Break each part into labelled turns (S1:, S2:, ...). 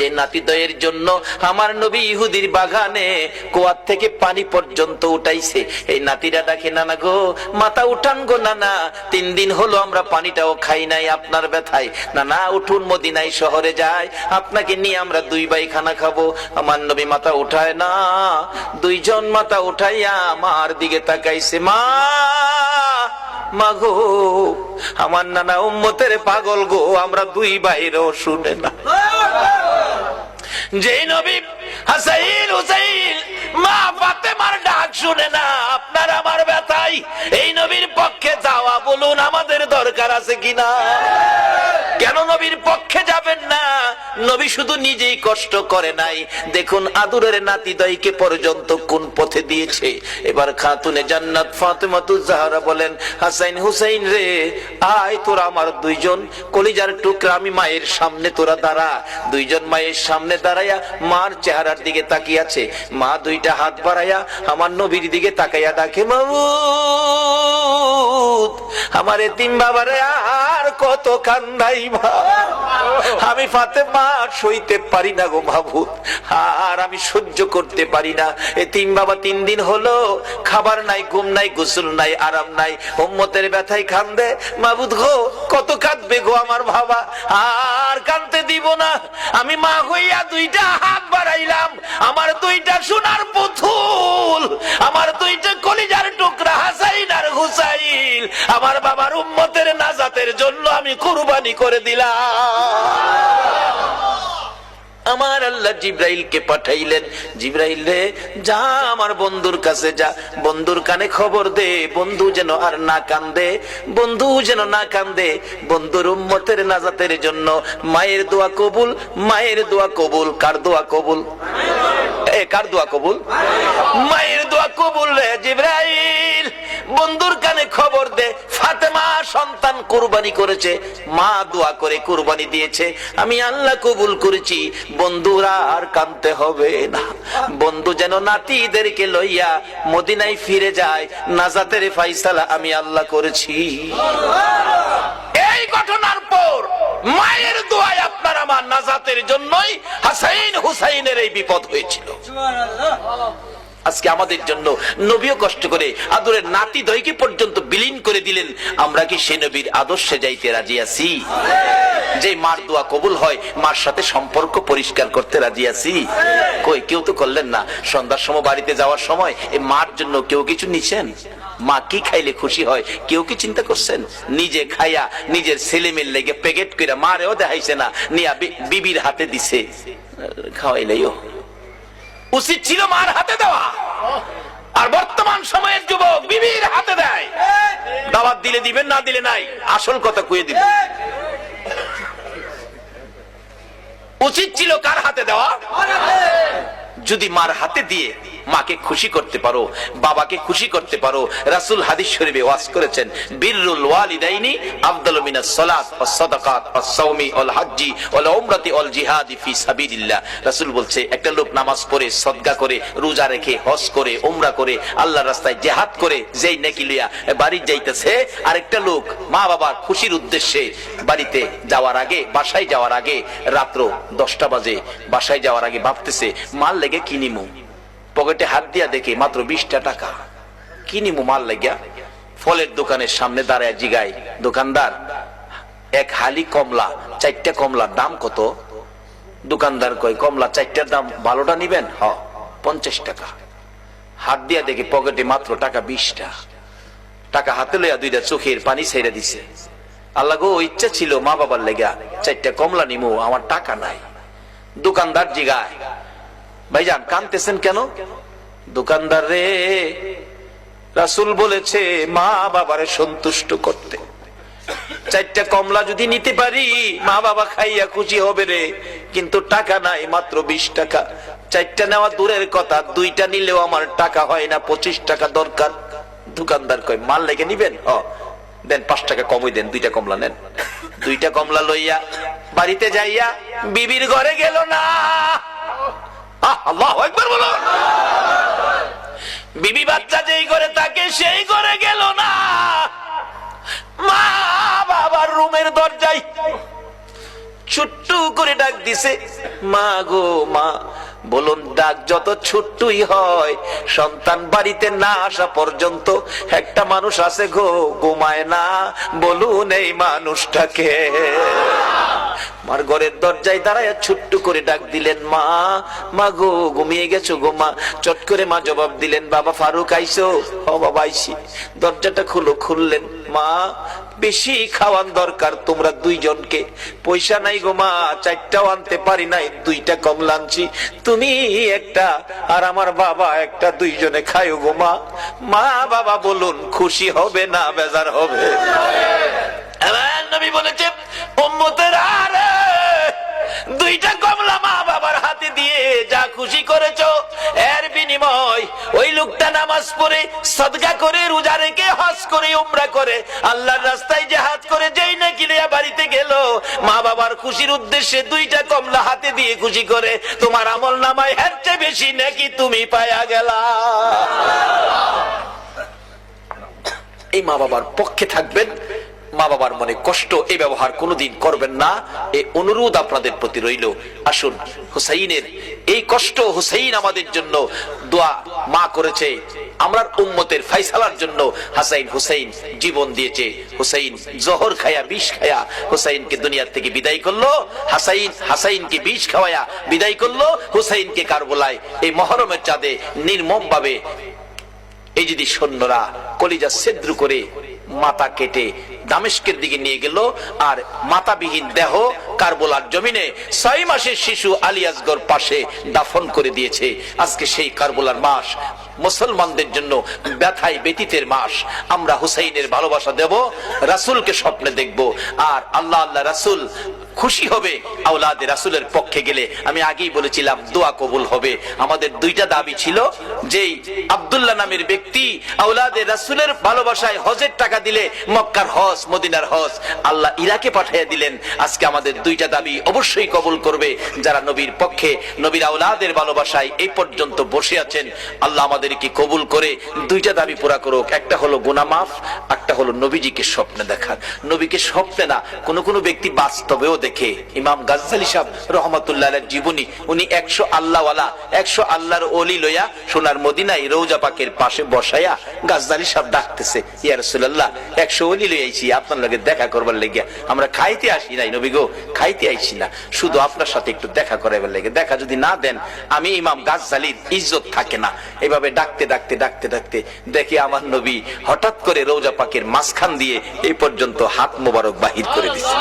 S1: যে নাতিদয়ের জন্য আমার নবী ইহুদির বাগানে কুয়ার থেকে পানি পর্যন্ত উঠাইছে। এই নাতিরা ডাকে, নানা গো, মাথা উঠান গো, নানা। তিন দিন হলো আমরা পানিটাও খাই নাই আপনার ব্যথায়। নানা, উঠুন মদিনাই শহরে যায় আপনাকে নিয়ে আমরা দুই বাই খানা খাব। আমার নবী মাথা উঠায় না। দুইজন মাথা উঠাইয়া আমার দিকে তাকাইছে, মা মাগো আমার নানা উম্মতের পাগল গো, আমরা দুই বাইরেও শুনে না। যে নবী হাসাইল হুসাইল, মা ফাতেমার ডাক শুনে না, আপনার আমার ব্যথাই। এই নবীর পক্ষে যাওয়া বলুন আমাদের দরকার আছে কিনা? কেন নবীর পক্ষে যাবেন নবী শুধু নিজেই কষ্ট করে নাই। দেখুন আদুরের নাতিদয়কে পর্যন্ত কোন পথে দিয়েছে। এবার খাতুনে জান্নাত ফাতেমাতু জাহরা বলেন, হাসাইন, হুসাইন রে, আয় তোরা আমার দুইজন। কলিজার টুকরা আমি মায়ের সামনে তোরা দাঁড়া। দুইজন মায়ের সামনে দাঁড়াইয়া মার চেহারার দিকে তাকিয়ে আছে। মা দুইটা হাত বাড়াইয়া আমার নবীর দিকে তাকাইয়া ডাকে মাবুদ আমার এতিম বাবারে আর কত কান্দাই আমি ফাতে মা সইতে পারি না গো মাবুদ আর আমি সহ্য করতে পারি না। এ তিন বাবা তিন দিন হলো, খাবার নাই, ঘুম নাই, গোসল নাই, আরাম নাই, উম্মতের ব্যথায় কান্দে। মাবুদ গো, কত কাঁদবে গো আমার বাবা। আর কানতে দিব না। আমি মা হইয়া দুইটা হাত বাড়াইলাম। আমার দুইটা সোনার পুতুল। হুসাইন আমার বাবার উম্মতের নাজাতের জন্য আমি কুরবানি করে দিলাম। আমার আল্লাহ জিব্রাইলকে পাঠাইলেন, জিব্রাইল রে, যা আমার বন্ধুর কাছে যা, বন্ধুর কানে খবর দে, বন্ধু যেন আর না কান্দে, বন্ধু যেন না কান্দে, বন্ধুর উম্মতের নাজাতের জন্য মায়ের দোয়া কবুল, মায়ের দোয়া কবুল, কার দোয়া কবুল? কার দোয়া কবুল? মায়ের দোয়া কবুল রে জিব্রাইল। বন্ধুর কানে খবর দে, ফাতেমা সন্তান কুরবানি করেছে। মা দোয়া করে কুরবানি দিয়েছে। আমি আল্লাহ কবুল করেছি। বন্ধুরা আর কানতে হবে না। বন্ধু যেন নাতিদেরকে লইয়া মদিনায় ফিরে যায়, নাজাতের ফাইসালা আমি আল্লাহ করেছি। এই ঘটনার পর মায়ের আমার নাজাতের জন্যই হাসাইন হুসাইনের এই বিপদ হয়েছিল। আজকে আমাদের জন্য নবীও কষ্ট করে আদরের নাতি দয়কে পর্যন্ত বিলীন করে দিলেন। আমরা কি সে নবীর আদর্শে যাইতে রাজি আছি? যে মার দোয়া কবুল হয়, মার সাথে সম্পর্ক পরিষ্কার করতে রাজি আছি। কই, কেউ তো করলেন না। সন্ধ্যার সময় বাড়িতে যাওয়ার সময় এই মার জন্য কেউ কিছু নিছেন? মা কি খাইলে খুশি হয়, কেউ কি চিন্তা করছেন? নিজে খাইয়া নিজের ছেলে মেয়ের লেগে প্যাকেট করে মারেও দেখাইছে না, নিয়া বিবির হাতে দিছে। খাওয়াইলেও উচিত ছিল মার হাতে দেওয়া। আর বর্তমান সময়ের যুবক বিবির হাতে দেয়। দাওয়াত দিলে দিবেন, না দিলে নাই। আসল কথা কুয়ে দিবে। উচিত ছিল কার হাতে দেওয়া? যদি মার হাতে দিয়ে। মাকে খুশি করতে পারো, বাবাকে খুশি করতে পারো। রাসুল হাদিস শরীফে ওয়াজ করেছেন, বিররুল ওয়ালিদাইনি আফদালু মিনাস সালাত ওয়াস সাদাকাত ওয়াস সাওমি ওয়াল হাজ্জি ওয়াল উমরাতি ওয়াল জিহাদি ফি সাবিলিল্লাহ। রাসূল বলছে, একটা লোক নামাজ পড়ে সদকা করে, রোজা রেখে, হজ করে, উমরা করে, আল্লাহর রাস্তায় জিহাদ করে, যেই নেকি লইয়া বাড়ি যাইতেছে, আরেকটা লোক মা বাবার খুশির উদ্দেশ্যে বাড়িতে যাওয়ার আগে, বাসায় যাওয়ার আগে রাত্র দশটা বাজে, বাসায় যাওয়ার আগে ভাবতেছে, মাল লেগে কিনিমু পকেটে হাত দিয়া দেখি মাত্র বিশটা টাকা। কিনিমু মাল লাগিয়া? ফলের দোকানের সামনে দাঁড়ায় জিগাই দোকানদার, এক হালি কমলা, চারটা কমলার দাম কত? দোকানদার কয়, কমলা চারটার দাম ভালোটা নিবেন? হ, পঞ্চাশ টাকা। হাত দিয়া দেখি পকেটে মাত্র টাকা বিশটা। টাকা হাতে লইয়া দুইটা চোখের পানি ছেড়ে দিছে। আল্লাহ গো, ইচ্ছা ছিল মা বাবার লেগা চারটা কমলা নিমু, আমার টাকা নাই। দোকানদার জিগায় ভাইজান, কানতেছেন কেন? দোকানদার রে রাসুল বলেছে, মা বাবারে সন্তুষ্ট করতে। চারটা কমলা যদি নিতে পারি, মা বাবা খাইয়া খুশি হবে রে। কিন্তু টাকা নাই, মাত্র বিশ টাকা। চারটা নেওয়া দূরের কথা, দুইটা নিলেও আমার টাকা হয় না, পঁচিশ টাকা দরকার। দোকানদার কয়, মাল লেগে নিবেন? হ, দেন পাঁচ টাকা কমই দেন, দুইটা কমলা নেন। দুইটা কমলা লইয়া বাড়িতে যাইয়া বিবির ঘরে গেল না। আল্লাহু আকবার বলো। বিবি বাচ্চা যেই ঘরে থাকে, সেই ঘরে গেল না। মা বাবার রুমের দরজায় ছোট্ট করে ডাক দিছে, মা গো, মা। বলুন, ডাক যত ছোট্টই হয়, সন্তান বাড়িতে না আসা পর্যন্ত একটা মানুষ আছে গো, ঘুমায় না। বলুন, এই মানুষটাকে মার ঘরের দরজায় দাঁড়ায় ছোট্ট করে ডাক দিলেন, মা মা গো, ঘুমিয়ে গেছো গো, মা। চট করে মা জবাব দিলেন, বাবা ফারুক আইসো। ও বাবা, আইসি। দরজাটা খুলো, খুললেন, মা, বেশি খাওয়ান দরকার তোমরা দুইজনকে। পয়সা নাই গো, মা, চারটাও আনতে পারি নাই, দুইটা কমলা আনছি তুমি একটা আর আমার বাবা একটা দুইজনে খায়ো গো, মা। মা, বাবা, বলুন, খুশি হবে না, বেজার হবে? আমার নবী বলেছে উম্মতের দুইটা কমলা মা বাবার হাতে দিয়ে যা খুশি করেছ, এর বিনিময় ওই লোকটা নামাজ পড়ে সদগা করে, রোজা রেখে হজ করে, উমরা করে। আল্লাহর রাস্তায় জেহাদ করে, যেই না কিলিয়া বাড়িতে গেল। মা বাবার খুশির উদ্দেশ্যে দুইটা কমলা হাতে দিয়ে খুশি করে, তোমার আমল নামায় এর চেয়ে বেশি নাকি তুমি পায়া গেলা। এই মা বাবার পক্ষে থাকবেন মা বাবার মনে কষ্ট, এই ব্যবহার কোনোদিন করবেন না। এই অনুরোধ আপনাদের প্রতি রইল। আসুন, হুসাইনের এই কষ্ট হুসাইন আমাদের জন্য দোয়া মা করেছে। আমরার উম্মতের ফাইসালার জন্য হাসাইন হুসাইন জীবন দিয়েছে। হুসাইন জহর খায়া, বিষ খায়া হুসাইনকে দুনিয়ার থেকে বিদায় করল। হাসাইন, হাসাইনকে বিষ খাওয়ায়া বিদায় করল। হুসাইনকে কারবলায় এই মহরমের চাঁদে নির্মম ভাবে এই যদি সৈন্যরা কলিজা সেদ্রু করে মাথা কেটে দামেস্কের দিকে নিয়ে গেল, আর মাতাবিহীন দেহ কারবোলার জমিনে ছয় মাসের শিশু আলিয়াসগর পাশে দাফন করে দিয়েছে। আজকে সেই কারবোলার মাস, মুসলমানদের জন্য ব্যথায় ব্যতীতের মাস। আমরা হুসাইনের ভালোবাসা দেব, রাসুলকে স্বপ্নে দেখব, আর আল্লাহ আল্লাহ রাসুল খুশি হবে আওলাদে রাসুলের পক্ষে গেলে। আমি আগেই বলেছিলাম, দোয়া কবুল হবে। আমাদের দুইটা দাবি ছিল, যেই আব্দুল্লাহ নামের ব্যক্তি আওলাদে রাসুলের ভালোবাসায় হজের টাকা দিলে মক্কার হজ, মদিনার হজ, আল্লাহ ইরাকে পাঠিয়ে দিলেন। আজকে আমাদের দুইটা দাবি অবশ্যই কবুল করবে। যারা নবীর পক্ষে, নবীর আউলাদের ভালোবাসায় এই পর্যন্ত বসে আছেন, আল্লাহ আমাদেরকে কবুল করে দুইটা দাবি পুরা করুক। একটা হলো গুনামাফ একটা হলো নবীজিকে স্বপ্নে দেখার। নবীকে স্বপ্নে না, কোনো কোনো ব্যক্তি বাস্তবেও দেখে ইমাম গাজ্জালি সাহেব রহমতুল্লাহ জীবনী, উনি একশো আল্লাহওয়ালা, একশো আল্লাহর অলি লইয়া সোনার মদিনায় রৌজা পাকের পাশে সাহেব ডাকতেছে একশো অলি আপনার লগে দেখা করবার লেগে আমরা খাইতে আসি নাই নবী গো, খাইতে আইছি না। শুধু আপনার সাথে একটু দেখা করাইবার লেগে দেখা যদি না দেন, আমি ইমাম গাজ্জালির ইজ্জত থাকে না। এভাবে ডাকতে ডাকতে ডাকতে ডাকতে দেখি আমার নবী হঠাৎ করে রৌজা পাকের মাঝখান দিয়ে এই পর্যন্ত হাত মোবারক বাহির করে দিচ্ছে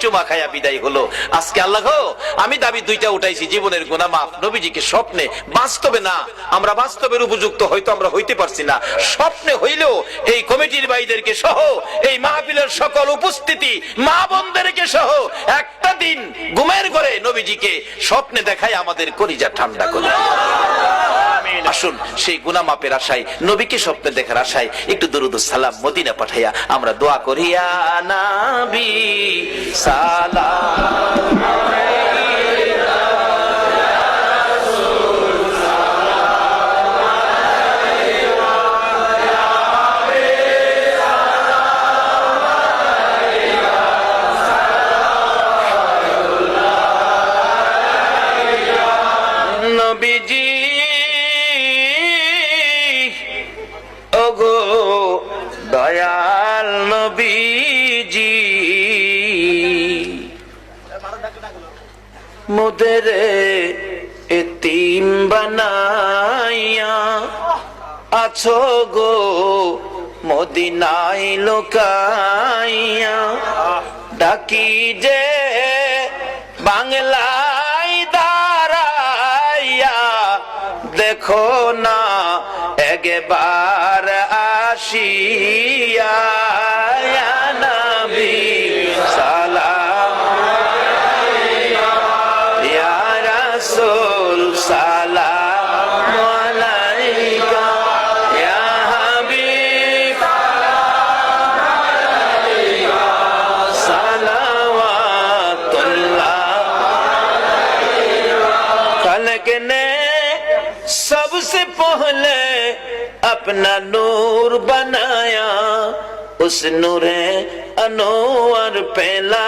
S1: চুমা বিদায় হলো। আজকে আমি দাবি দুইটা উঠাইছি, জীবনের বাস্তবে না। আমরা বাস্তবের উপযুক্ত হয়তো আমরা হইতে পারছি না। স্বপ্নে হইলেও এই কমিটির সহ, এই মাহফিলের সকল উপস্থিতি, মা বোনদেরকে সহ, একটা দিন ঘুমের করে নবীজিকে স্বপ্নে দেখায় আমাদের কলিজা ঠান্ডা করে। আসুন, সেই গুনা মাপের আশায়, নবীকে স্বপ্নে দেখার আশায় একটু দরুদ সালাম মদিনা পাঠাইয়া আমরা দোয়া করিয়া নাবি, সালাম মোদের এতিম বানাইয়া আছো গো মদিনাই লোকাইয়া ডাকি যে বাংলায় দাঁড়াইয়া দেখো না একবার আসিয়া নবী अपना नूर बनाया उस नूरे अनोवर पहला